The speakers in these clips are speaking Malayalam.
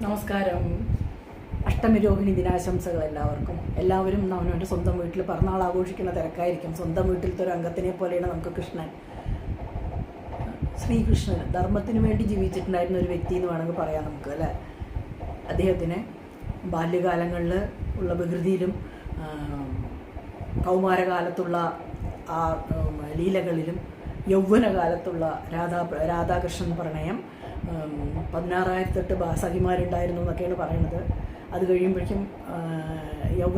നമസ്കാരം. അഷ്ടമിരോഹിണി ദിനാശംസകൾ എല്ലാവർക്കും. എല്ലാവരും അവനവന്റെ സ്വന്തം വീട്ടിൽ പിറന്നാൾ ആഘോഷിക്കുന്ന തിരക്കായിരിക്കും. സ്വന്തം വീട്ടിലത്തെ ഒരു അംഗത്തിനെ പോലെയാണ് നമുക്ക് കൃഷ്ണൻ. ശ്രീകൃഷ്ണൻ ധർമ്മത്തിന് വേണ്ടി ജീവിച്ചിട്ടുണ്ടായിരുന്ന ഒരു വ്യക്തി എന്ന് വേണമെങ്കിൽ പറയാം നമുക്ക് അല്ലേ? അദ്ദേഹത്തിന് ബാല്യകാലങ്ങളിൽ ഉള്ള വികൃതിയിലും കൗമാരകാലത്തുള്ള ആ ലീലകളിലും യൗവനകാലത്തുള്ള രാധാ രാധാകൃഷ്ണൻ പ്രണയം പതിനാറായിരത്തെട്ട് സഖിമാരുണ്ടായിരുന്നു എന്നൊക്കെയാണ് പറയുന്നത്. അത് കഴിയുമ്പോഴേക്കും യൗവ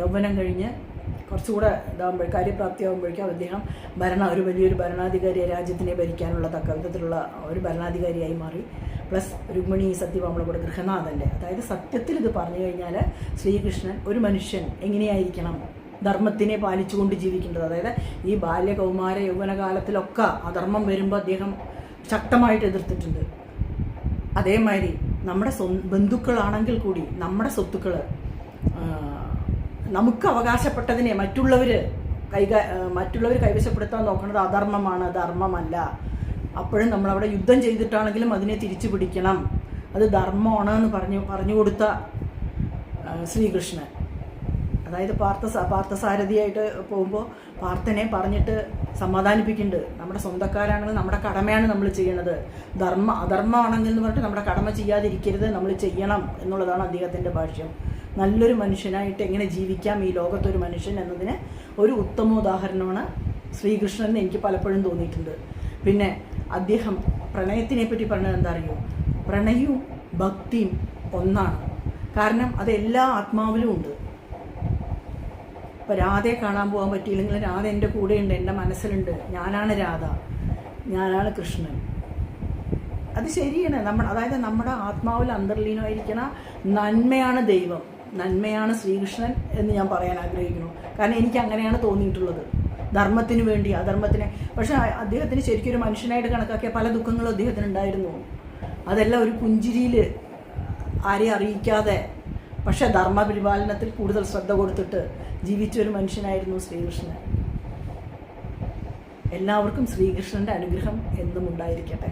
യൗവനം കഴിഞ്ഞ് കുറച്ചുകൂടെ ഇതാകുമ്പോൾ കാര്യപ്രാപ്തിയാകുമ്പോഴേക്കും അദ്ദേഹം ഭരണ ഒരു വലിയൊരു ഭരണാധികാരിയെ രാജ്യത്തിനെ ഭരിക്കാനുള്ള തക്ക വിധത്തിലുള്ള ഒരു ഭരണാധികാരിയായി മാറി. പ്ലസ് രുക്മിണി സത്യഭാമളകൂടെ ഗൃഹനാഥന്റെ അതായത് സത്യത്തിൽ ഇത് പറഞ്ഞു കഴിഞ്ഞാൽ ശ്രീകൃഷ്ണൻ ഒരു മനുഷ്യൻ എങ്ങനെയായിരിക്കണം? ധർമ്മത്തിനെ പാലിച്ചുകൊണ്ട് ജീവിക്കേണ്ടത്. അതായത് ഈ ബാല്യ കൗമാര യൗവനകാലത്തിലൊക്കെ അധർമ്മം വരുമ്പോൾ അദ്ദേഹം ശക്തമായിട്ട് എതിർത്തിട്ടുണ്ട്. അതേമാതിരി നമ്മുടെ സ്വ ബന്ധുക്കളാണെങ്കിൽ കൂടി നമ്മുടെ സ്വത്തുക്കൾ നമുക്ക് അവകാശപ്പെട്ടതിനെ മറ്റുള്ളവർ കൈക മറ്റുള്ളവർ കൈവശപ്പെടുത്താൻ നോക്കുന്നത് അധർമ്മമാണ് ധർമ്മമല്ല. അപ്പോഴും നമ്മളവിടെ യുദ്ധം ചെയ്തിട്ടാണെങ്കിലും അതിനെ തിരിച്ചു പിടിക്കണം. അത് ധർമ്മമാണ് എന്ന് പറഞ്ഞു പറഞ്ഞു കൊടുത്ത ശ്രീകൃഷ്ണൻ. അതായത് പാർത്ഥ പാർത്ഥസാരഥിയായിട്ട് പോകുമ്പോൾ പാർത്ഥനെ പറഞ്ഞിട്ട് സമാധാനിപ്പിക്കുന്നുണ്ട്. നമ്മുടെ സ്വന്തക്കാരാണെങ്കിൽ നമ്മുടെ കടമയാണ് നമ്മൾ ചെയ്യണത്. ധർമ്മ അധർമ്മമാണെങ്കിൽ എന്ന് പറഞ്ഞിട്ട് നമ്മുടെ കടമ ചെയ്യാതിരിക്കരുത് നമ്മൾ ചെയ്യണം എന്നുള്ളതാണ് അദ്ദേഹത്തിന്റെ ഭാഷ്യം. നല്ലൊരു മനുഷ്യനായിട്ട് എങ്ങനെ ജീവിക്കാം? ഈ ലോകത്തൊരു മനുഷ്യൻ എന്നതിന് ഒരു ഉത്തമ ഉദാഹരണമാണ് ശ്രീകൃഷ്ണൻ എനിക്ക് പലപ്പോഴും തോന്നിയിട്ടുണ്ട്. പിന്നെ അദ്ദേഹം പ്രണയത്തിനെ പറ്റി പറഞ്ഞത് എന്താ അറിയോ? പ്രണയവും ഭക്തിയും ഒന്നാണ്. കാരണം അത് എല്ലാ ആത്മാവിലും ഉണ്ട്. ഇപ്പം രാധയെ കാണാൻ പോകാൻ പറ്റിയില്ലെങ്കിൽ രാധ എന്റെ കൂടെയുണ്ട് എന്റെ മനസ്സിലുണ്ട്. ഞാനാണ് രാധ. ഞാനാണ് കൃഷ്ണൻ. അത് ശരിയാണ്. നമ്മൾ അതായത് നമ്മുടെ ആത്മാവിൽ അന്തർലീനമായിരിക്കണ നന്മയാണ് ദൈവം. നന്മയാണ് ശ്രീകൃഷ്ണൻ എന്ന് ഞാൻ പറയാൻ ആഗ്രഹിക്കുന്നു. കാരണം എനിക്ക് അങ്ങനെയാണ് തോന്നിയിട്ടുള്ളത്. ധർമ്മത്തിന് വേണ്ടി അധർമ്മത്തിനെ. പക്ഷേ അദ്ദേഹത്തിന് ശരിക്കും ഒരു മനുഷ്യനായിട്ട് കണക്കാക്കിയ പല ദുഃഖങ്ങളും അദ്ദേഹത്തിന് ഉണ്ടായിരുന്നു അതെല്ലാം ഒരു പുഞ്ചിരിയിൽ ആരെയും അറിയിക്കാതെ പക്ഷെ ധർമ്മപരിപാലനത്തിൽ കൂടുതൽ ശ്രദ്ധ കൊടുത്തിട്ട് ജീവിച്ചൊരു മനുഷ്യനായിരുന്നു ശ്രീകൃഷ്ണൻ. എല്ലാവർക്കും ശ്രീകൃഷ്ണന്റെ അനുഗ്രഹം എന്നും ഉണ്ടായിരിക്കട്ടെ